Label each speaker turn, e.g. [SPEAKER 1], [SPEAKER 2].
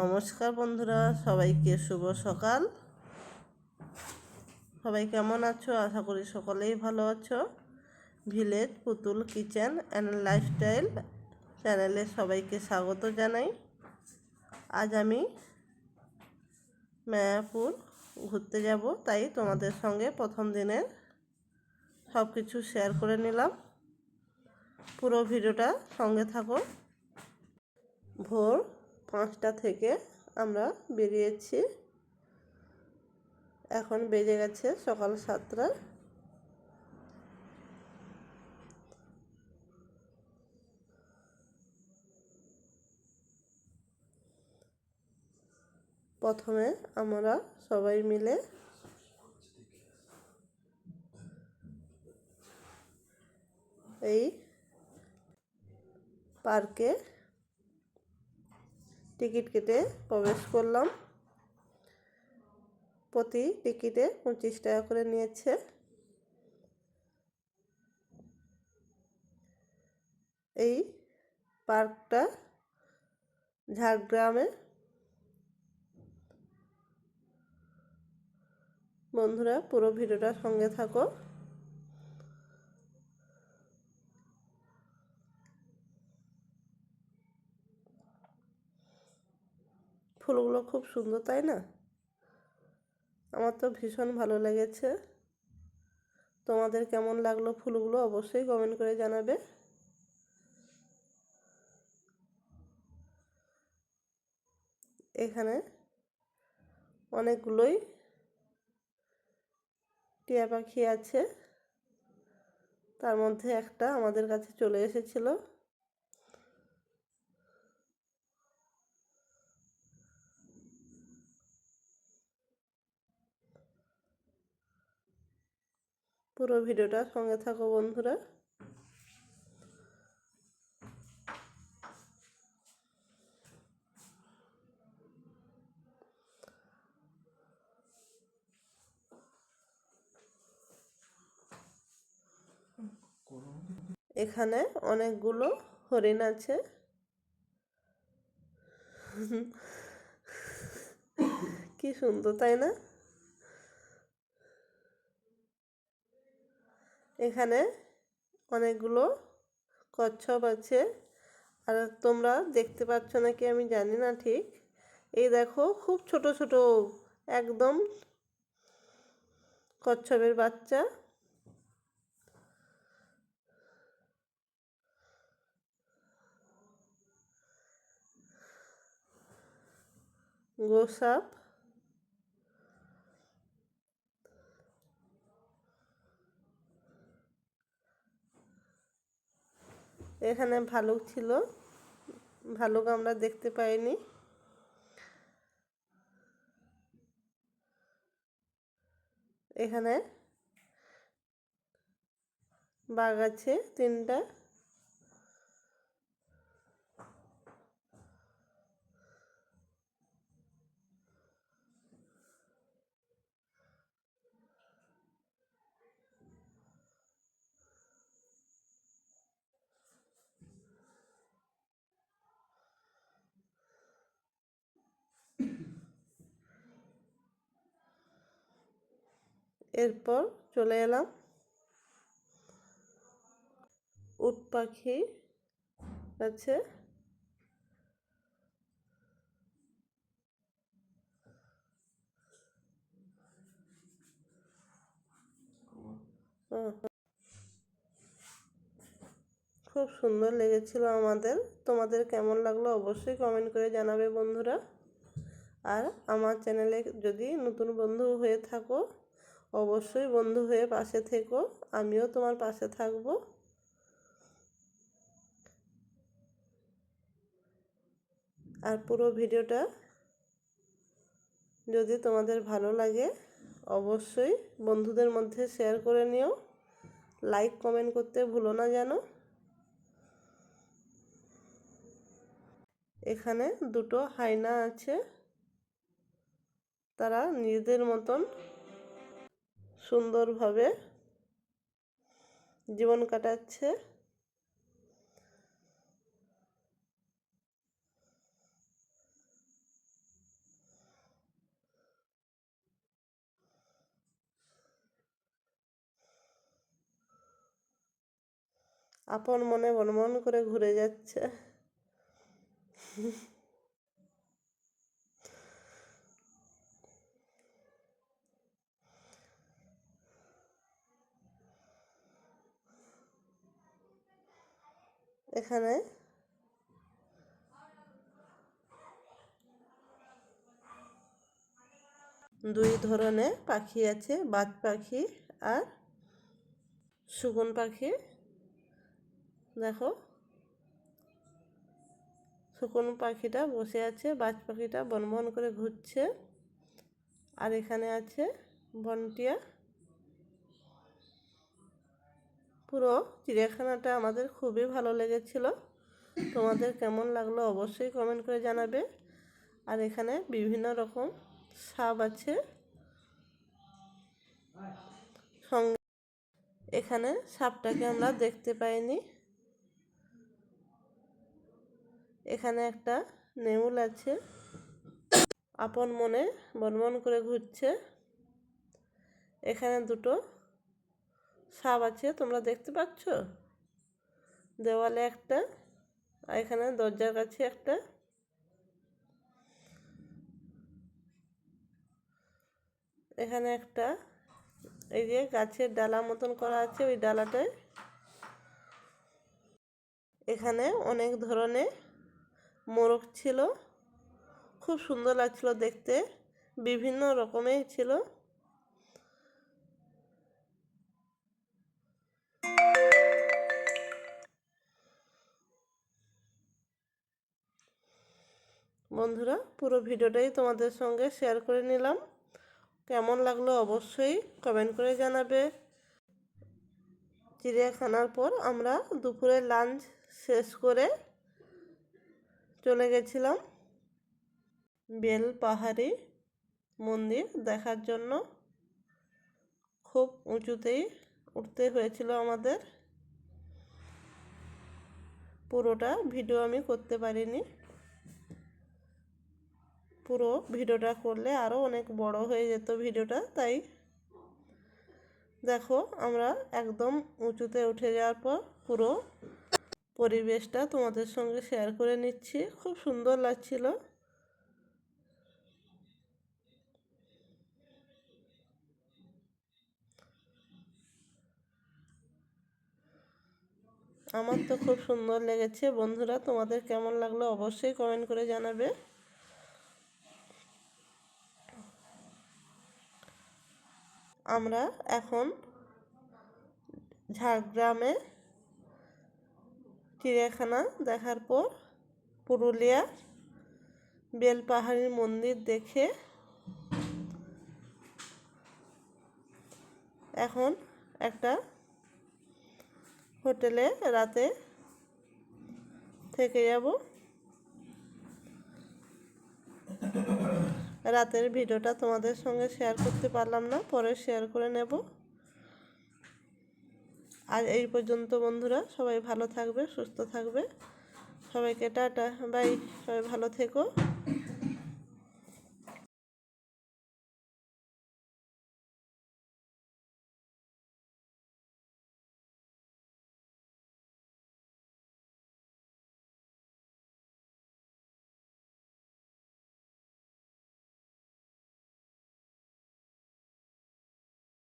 [SPEAKER 1] নমস্কার বন্ধুরা, সবাইকে শুভ সকাল। সবাই কেমন আছো? আশা করি সকলেই ভালো আছো। ভিলেজ পুতুল কিচেন অ্যান্ড লাইফস্টাইল চ্যানেলে সবাইকে স্বাগত জানাই। আজ আমি মায়াপুর ঘুরতে যাব, তাই তোমাদের সঙ্গে প্রথম দিনের সব কিছু শেয়ার করে নিলাম। পুরো ভিডিওটা সঙ্গে থাকো। ভোর পাঁচটা থেকে আমরা বেরিয়েছি। এখন বেজে গেছে সকাল সাতটা। প্রথমে আমরা সবাই মিলে এই পার্কে টিকিট কেটে প্রবেশ করলাম। প্রতি টিকিটে পঁচিশ টাকা করে নিয়েছে। এই পার্কটা ঝাড়গ্রামে বন্ধুরা পুরো ভিডিওটার সঙ্গে থাকো। ফুলগুলো খুব সুন্দর, তাই না? আমার তো ভীষণ ভালো লেগেছে। তোমাদের কেমন লাগল ফুলগুলো অবশ্যই কমেন্ট করে জানাবে। এখানে অনেকগুলোই টিয়া পাখি আছে। তার মধ্যে একটা আমাদের কাছে চলে এসেছিল। পুরো ভিডিওটা সঙ্গে থাকো বন্ধুরা। এখানে অনেকগুলো হরিণ আছে। কি সুন্দর তাই না? এখানে অনেকগুলো কচ্ছপ আছে। আর তোমরা দেখতে পাচ্ছ নাকি আমি জানি না ঠিক। এই দেখো খুব ছোট ছোট একদম কচ্ছপের বাচ্চা। গোসাপ। এখানে ভালুক ছিল। ভালুক আমরা দেখতে পাইনি। এখানে বাঘ আছে তিনটা। এরপর চলে এলাম উট পাখি আছে খুব সুন্দর লেগেছিল আমাদের। তোমাদের কেমন লাগল অবশ্যই কমেন্ট করে জানাবে বন্ধুরা। আর আমার চ্যানেলে যদি নতুন বন্ধু হয়ে থাকো অবশ্যই বন্ধু হয়ে পাশে থেকো। আমিও তোমার পাশে থাকব। আর পুরো ভিডিওটা যদি তোমাদের ভালো লাগে, অবশ্যই বন্ধুদের মধ্যে শেয়ার করে নিও। লাইক কমেন্ট করতে ভুলো না যেন। এখানে দুটো হাইনা আছে। তারা নিজেদের মতন সুন্দরভাবে জীবন কাটাচ্ছে। আপন মনে বনমন করে ঘুরে যাচ্ছে। এখানে। দুই ধরনের পাখি আছে, বাজ পাখি আর শগুন পাখি। দেখো শকুন পাখিটা বসে আছে, বাজ পাখিটা বনবন করে ঘুরছে। আর এখানে আছে বনটিয়া। পুরো চিড়িয়াখানাটা আমাদের খুবই ভালো লেগেছিল। তোমাদের কেমন লাগল অবশ্যই কমেন্ট করে জানাবে। আর এখানে বিভিন্ন রকম সাপ আছে। সঙ্গে এখানে সাপটাকে আমরা দেখতে পাইনি। এখানে একটা নেউল আছে। আপন মনে বনবন করে ঘুরছে। এখানে দুটো সাপ আছে, তোমরা দেখতে পাচ্ছ? দেওয়ালে একটা, আর এখানে দরজার কাছে একটা। এখানে একটা, এই যে গাছের ডালা মতন করা আছে ওই ডালাটায়। এখানে অনেক ধরনের মোরগ ছিল। খুব সুন্দর লাগছিল দেখতে, বিভিন্ন রকমের ছিল। বন্ধুরা, পুরো ভিডিওটাই তোমাদের সঙ্গে শেয়ার করে নিলাম। কেমন লাগল অবশ্যই কমেন্ট করে জানাবে। চিড়িয়াখানার পর আমরা দুপুরে লাঞ্চ শেষ করে চলে গেছিলাম। বেল পাহাড়ি মন্দির দেখার জন্য। খুব উঁচুতেই উঠতে হয়েছিল আমাদের। পুরোটা ভিডিও আমি করতে পারিনি। পুরো ভিডিওটা করলে আরও অনেক বড় হয়ে যেত ভিডিওটা, তাই দেখো আমরা একদম উঁচুতে উঠে যাওয়ার পর পুরো পরিবেশটা তোমাদের সঙ্গে শেয়ার করে নিচ্ছি। খুব সুন্দর লাগছিল। আমার তো খুব সুন্দর লেগেছে। বন্ধুরা, তোমাদের কেমন লাগল অবশ্যই কমেন্ট করে জানাবে। আমরা এখন ঝাড়গ্রামে চিড়িয়াখানা দেখার পর পুরুলিয়া বেলপাহাড়ির মন্দির দেখে এখন একটা হোটেলে রাতে থেকে যাব। রাতের ভিডিওটা তোমাদের সঙ্গে শেয়ার করতে পারলাম না, পরে শেয়ার করে নেব। আর এই পর্যন্ত বন্ধুরা, সবাই ভালো থাকবে, সুস্থ থাকবে। সবাইকে টাটা বাই সবাই ভালো থেকো।